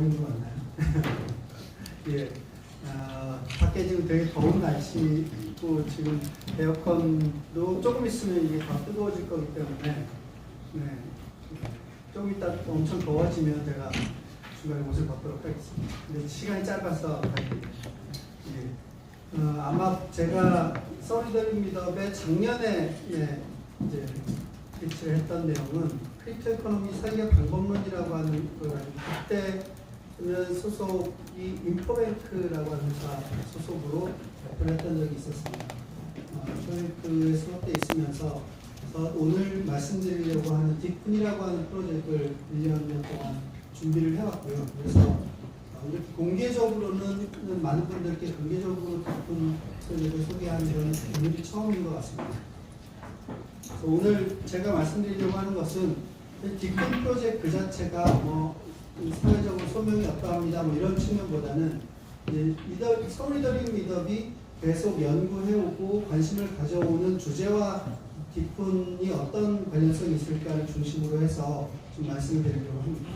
더운 거 맞나요? 예. 아, 밖에 지금 되게 더운 날씨고 지금 에어컨도 조금 있으면 이게 더 뜨거워질 거기 때문에 네. 좀 이따 엄청 더워지면 제가 중간에 옷을 벗도록 하겠습니다. 근데 시간이 짧아서 예. 어, 아마 제가 서리더링 미더의 작년에 예, 이제 피치를 했던 내용은 크립토 에코노미 설계 방법론이라고 하는 걸 가지고 그때는 소속이 인포뱅크라고 하는 회사 소속으로 발표를 했던 적이 있었습니다. 어, 인포뱅크에 소속돼 있으면서 그래서 오늘 말씀드리려고 하는 뒷분이라고 하는 프로젝트를 1년 동안 준비를 해왔고요. 그래서 어, 공개적으로는 많은 분들께 공개적으로 뒷분 프로젝트를 소개하는 이런 오늘이 처음인 것 같습니다. 오늘 제가 말씀드리려고 하는 것은 뒷분 프로젝트 그 자체가 뭐 사회적으로 소명이 어떠합니다 뭐 이런 측면보다는 이제 리더, 서리더링 리더비 계속 연구해오고 관심을 가져오는 주제와 뒷분이 어떤 관련성이 있을까를 중심으로 해서 좀 말씀을 드리려고 합니다.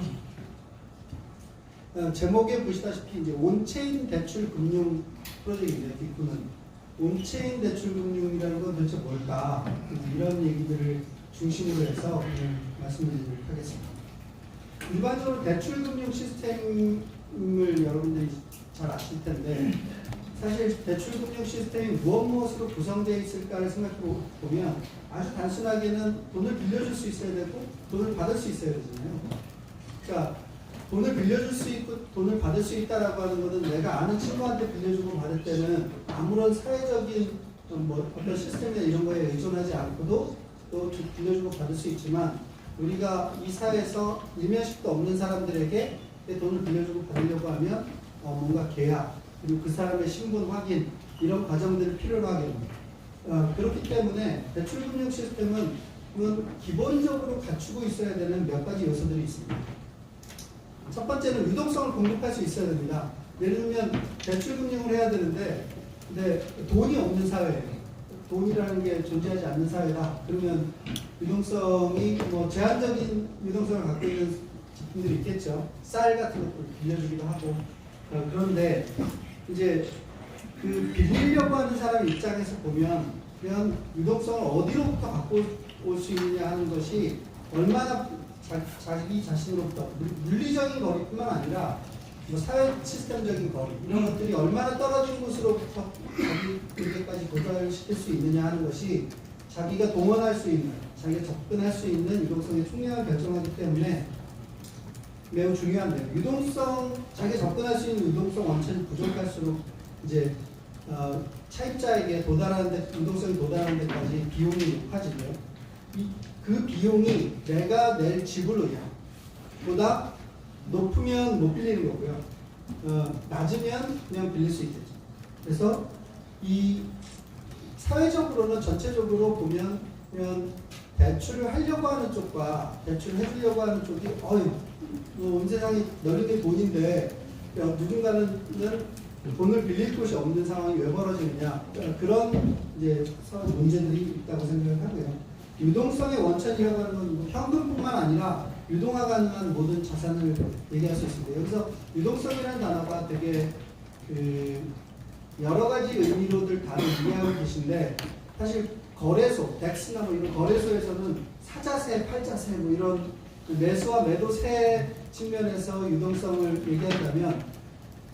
어, 제목에 보시다시피 이제 온체인 대출 금융 프로젝트입니다. 뒷분은 온체인 대출 금융이라는 건 도대체 뭘까 이런 얘기들을 중심으로 해서 말씀드리도록 하겠습니다. 일반적으로 대출 금융 시스템을 여러분들이 잘 아실 텐데 사실 대출 금융 시스템이 무엇 무엇으로 구성되어 있을까를 생각해 보면 아주 단순하게는 돈을 빌려줄 수 있어야 되고 돈을 받을 수 있어야 되잖아요. 그러니까 돈을 빌려줄 수 있고 돈을 받을 수 있다라고 하는 것은 내가 아는 친구한테 빌려주고 받을 때는 아무런 사회적인 뭐 어떤 시스템이나 이런 거에 의존하지 않고도 또 빌려주고 받을 수 있지만 우리가 이 사회에서 일면식도 없는 사람들에게 내 돈을 빌려주고 받으려고 하면 어, 뭔가 계약 그리고 그 사람의 신분 확인 이런 과정들을 필요로 하게 됩니다. 어, 그렇기 때문에 대출금융 시스템은 기본적으로 갖추고 있어야 되는 몇 가지 요소들이 있습니다. 첫 번째는 유동성을 공급할 수 있어야 됩니다. 예를 들면 대출금융을 해야 되는데 근데 돈이 없는 사회예요. 돈이라는 게 존재하지 않는 사회다. 그러면 유동성이 뭐 제한적인 유동성을 갖고 있는 제품들이 있겠죠. 쌀 같은 것들 빌려주기도 하고. 어, 그런데 이제 그 빌리려고 하는 사람 입장에서 보면 그냥 유동성을 어디로부터 갖고 올 수 있느냐 하는 것이 얼마나 자, 자기 자신으로부터 물리적인 거리뿐만 아니라 뭐 사회 시스템적인 거리 이런 것들이 얼마나 떨어진 곳으로부터 시킬 수 있느냐 하는 것이 자기가 동원할 수 있는 자기가 접근할 수 있는 유동성의 총량을 결정하기 때문에 매우 중요한데요. 유동성 자기가 접근할 수 있는 유동성 원천이 부족할수록 이제 어, 차입자에게 도달하는 데 유동성이 도달하는 데까지 비용이 높아지고요. 이, 그 비용이 내가 낼 지불 의향보다 높으면 못 빌리는 거고요. 어, 낮으면 그냥 빌릴 수 있겠죠. 그래서 이 사회적으로는 전체적으로 보면 대출을 하려고 하는 쪽과 대출을 해주려고 하는 쪽이 어휴 뭐온 세상이 너는 게 돈인데 야, 누군가는 돈을 빌릴 곳이 없는 상황이 왜 벌어지느냐 그런 이제 문제들이 있다고 생각을 하고요. 유동성의 원천이라고 하는 건뭐 현금뿐만 아니라 유동화 가능한 모든 자산을 얘기할 수 있습니다. 여기서 유동성이라는 단어가 되게 그 여러 가지 의미로들 다들 이해하고 계신데 사실 거래소, 덱스나 뭐 이런 거래소에서는 사자세, 팔자세 뭐 이런 그 매수와 매도세 측면에서 유동성을 얘기한다면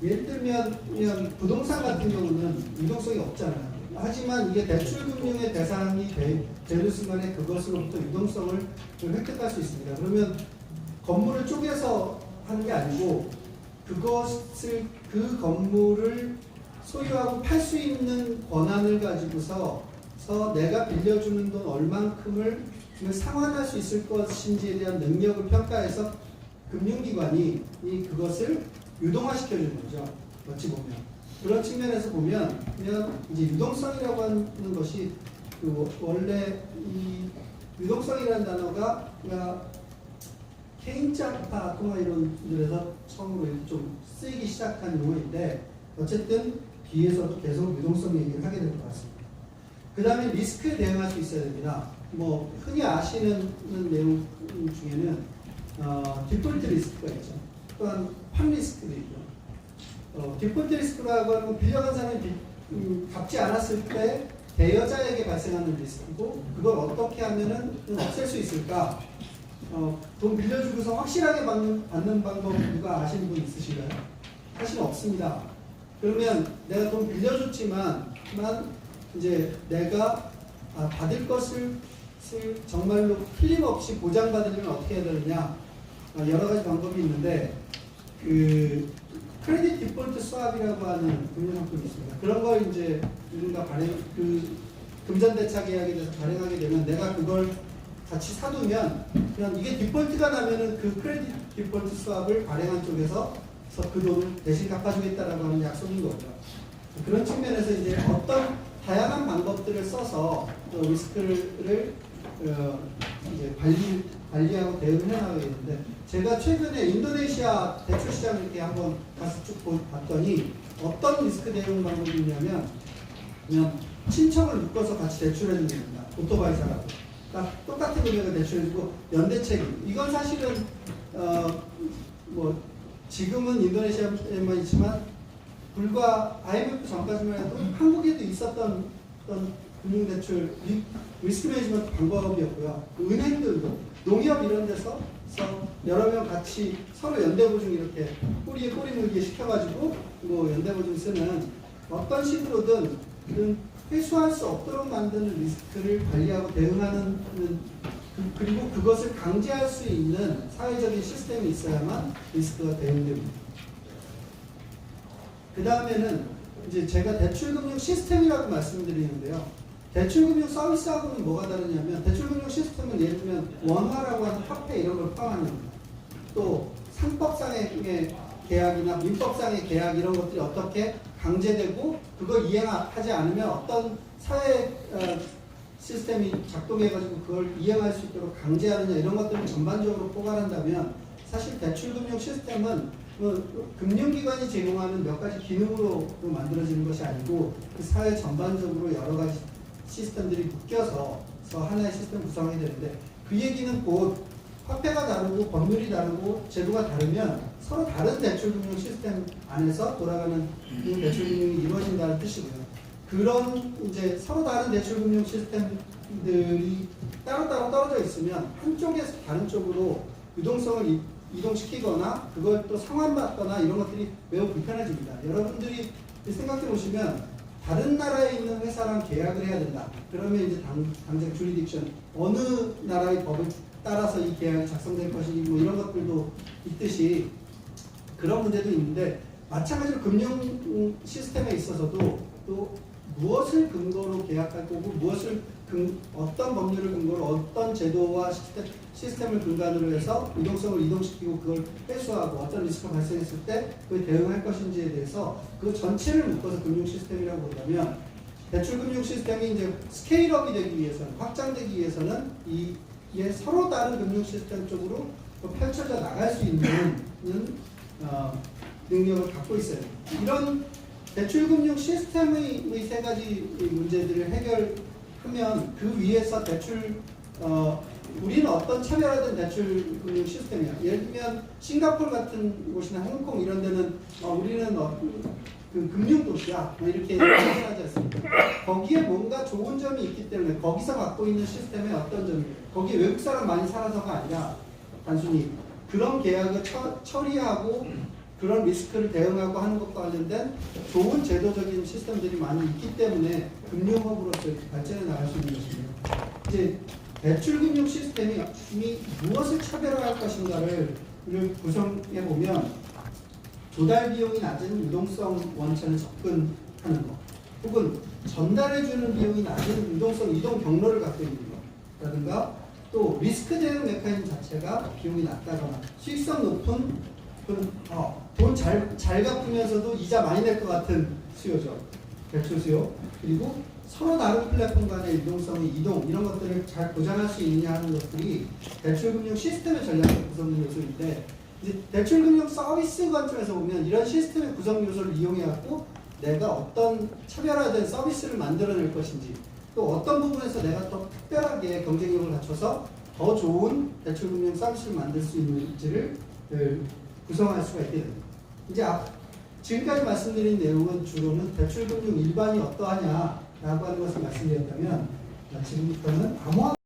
예를 들면 그냥 부동산 같은 경우는 유동성이 없잖아요. 하지만 이게 대출금융의 대상이 되, 되는 순간에 그것으로부터 유동성을 획득할 수 있습니다. 그러면 건물을 쪼개서 하는 게 아니고 그것을 그 건물을 소유하고 팔 수 있는 권한을 가지고서 내가 빌려주는 돈 얼만큼을 상환할 수 있을 것인지에 대한 능력을 평가해서 금융기관이 이 그것을 유동화시켜주는 거죠. 어찌 보면. 그런 측면에서 보면 그냥 이제 유동성이라고 하는 것이 그 원래 이 유동성이라는 단어가 케인자파 통화 이론들에서 처음으로 좀 쓰이기 시작한 용어인데 어쨌든 뒤에서 계속 유동성 얘기를 하게 될 것 같습니다. 그 다음에 리스크에 대응할 수 있어야 됩니다. 뭐 흔히 아시는 내용 중에는 어, 디폴트 리스크가 있죠. 또한 판 리스크도 있고 어, 디폴트 리스크라고 하는 건 빌려간 사람이 비- 음, 갚지 않았을 때 대여자에게 발생하는 리스크고 그걸 어떻게 하면은 좀 없앨 수 있을까? 어, 돈 빌려주고서 확실하게 받는, 받는 방법 누가 아시는 분 있으신가요? 사실 없습니다. 그러면 내가 돈 빌려줬지만 만 이제 내가 아, 받을 것을 쓸- 정말로 틀림없이 보장받으려면 어떻게 해야 되느냐 아, 여러 가지 방법이 있는데 그 크레딧 디폴트 스왑이라고 하는 금융상품이 있습니다. 그런 걸 이제 누군가 발행 그 금전대차 계약에 대해서 발행하게 되면 내가 그걸 같이 사두면 그냥 이게 디폴트가 나면은 그 크레딧 디폴트 스왑을 발행한 쪽에서 그 돈을 대신 갚아주겠다라고 하는 약속인 거죠. 그런 측면에서 이제 어떤 다양한 방법들을 써서 또 리스크를 어, 이제 관리 관리하고 대응을 해나가겠는데 제가 최근에 인도네시아 대출 시장을 이렇게 한번 가서 쭉 보- 봤더니 어떤 리스크 대응 방법이 있냐면 그냥 친척을 묶어서 같이 대출해 주는 겁니다. 오토바이 사라고. 딱 똑같은 금액을 대출해주고 연대책임. 이건 사실은 어, 뭐 지금은 인도네시아에만 있지만 불과 IMF 전까지만 해도 한국에도 있었던 어떤 금융대출 리, 리스크 매니지먼트 방법이었고요. 그 은행들도 농협 이런 데서 서 여러 명 같이 서로 연대보증 이렇게 꼬리에 꼬리 물기 시켜가지고 뭐 연대보증 쓰는 어떤 식으로든 그 회수할 수 없도록 만드는 리스크를 관리하고 대응하는 그- 그리고 그것을 강제할 수 있는 사회적인 시스템이 있어야만 리스크가 대응됩니다. 그 다음에는 이제 제가 대출금융 시스템이라고 말씀드리는데요. 대출금융 서비스하고는 뭐가 다르냐면 대출금융 시스템은 예를 들면 원화라고 하는 화폐 이런 걸 포함하는 겁니다. 또 상법상의 계약이나 민법상의 계약 이런 것들이 어떻게 강제되고 그걸 이행하지 않으면 어떤 사회 어, 시스템이 작동해가지고 그걸 이행할 수 있도록 강제하느냐 이런 것들을 전반적으로 포괄한다면 사실 대출금융 시스템은 뭐 금융기관이 제공하는 몇 가지 기능으로 만들어지는 것이 아니고 그 사회 전반적으로 여러 가지 시스템들이 묶여서 서 하나의 시스템 구성이 되는데 그 얘기는 곧 화폐가 다르고 법률이 다르고 제도가 다르면 서로 다른 대출 금융 시스템 안에서 돌아가는 그 대출 금융이 이루어진다는 뜻이고요. 그런 이제 서로 다른 대출 금융 시스템들이 따로따로 떨어져 있으면 한쪽에서 다른 쪽으로 유동성을 이- 이동시키거나 그걸 또 상환받거나 이런 것들이 매우 불편해집니다. 여러분들이 생각해 보시면 다른 나라에 있는 회사랑 계약을 해야 된다. 그러면 이제 당, 당장 주리딕션 어느 나라의 법을 따라서 이 계약이 작성될 것인지 뭐 이런 것들도 있듯이 그런 문제도 있는데 마찬가지로 금융 시스템에 있어서도 또 무엇을 근거로 계약할 거고 무엇을 근, 어떤 법률을 근거로 어떤 제도와 시스템, 시스템 을 근간으로 해서 유동성을 이동시키고 그걸 회수하고 어떤 리스크가 발생했을 때 그에 대응할 것인지에 대해서 그 전체를 묶어서 금융 시스템이라고 본다면 대출 금융 시스템이 이제 스케일업이 되기 위해서는 확장되기 위해서는 이 이게 서로 다른 금융 시스템 쪽으로 또 펼쳐져 나갈 수 있는 어, 능력을 갖고 있어요. 이런 대출 금융 시스템의 의세 가지 이 문제들을 해결 하면 그 위에서 대출 어, 우리는 어떤 차별화된 대출 금융 시스템이야. 예를 들면 싱가포르 같은 곳이나 홍콩 이런 데는 어, 우리는 어, 그 금융 도시야 뭐 이렇게 얘기하지 않습니까? 거기에 뭔가 좋은 점이 있기 때문에 거기서 갖고 있는 시스템에 어떤 점이 거기에 외국 사람 많이 살아서가 아니라 단순히 그런 계약을 처, 처리하고 그런 리스크를 대응하고 하는 것과 관련된 좋은 제도적인 시스템들이 많이 있기 때문에 금융업으로서 발전해 나갈 수 있는 것입니다. 이제 대출금융 시스템이 이 무엇을 차별화할 것인가를 를 구성해 보면 조달 비용이 낮은 유동성 원천을 접근하는 것, 혹은 전달해주는 비용이 낮은 유동성 이동 경로를 갖고 있는 것라든가 또 리스크 대응 메커니즘 자체가 비용이 낮다거나 수익성 높은 어, 돈 잘 잘 갚으면서도 이자 많이 낼 것 같은 수요죠. 대출 수요. 그리고 서로 다른 플랫폼 간의 유동성의 이동 이런 것들을 잘 보장할 수 있느냐 하는 것들이 대출금융 시스템의 전략적 구성 요소인데 이제 대출금융 서비스 관점에서 보면 이런 시스템의 구성 요소를 이용해 갖고 내가 어떤 차별화된 서비스를 만들어낼 것인지 또 어떤 부분에서 내가 또 특별하게 경쟁력을 갖춰서 더 좋은 대출금융 서비스를 만들 수 있는지를 을 구성할 수가 있게 됩니다. 이제 앞, 지금까지 말씀드린 내용은 주로는 대출 금융 일반이 어떠하냐라고 하는 것을 말씀드렸다면 아, 지금부터는 암호화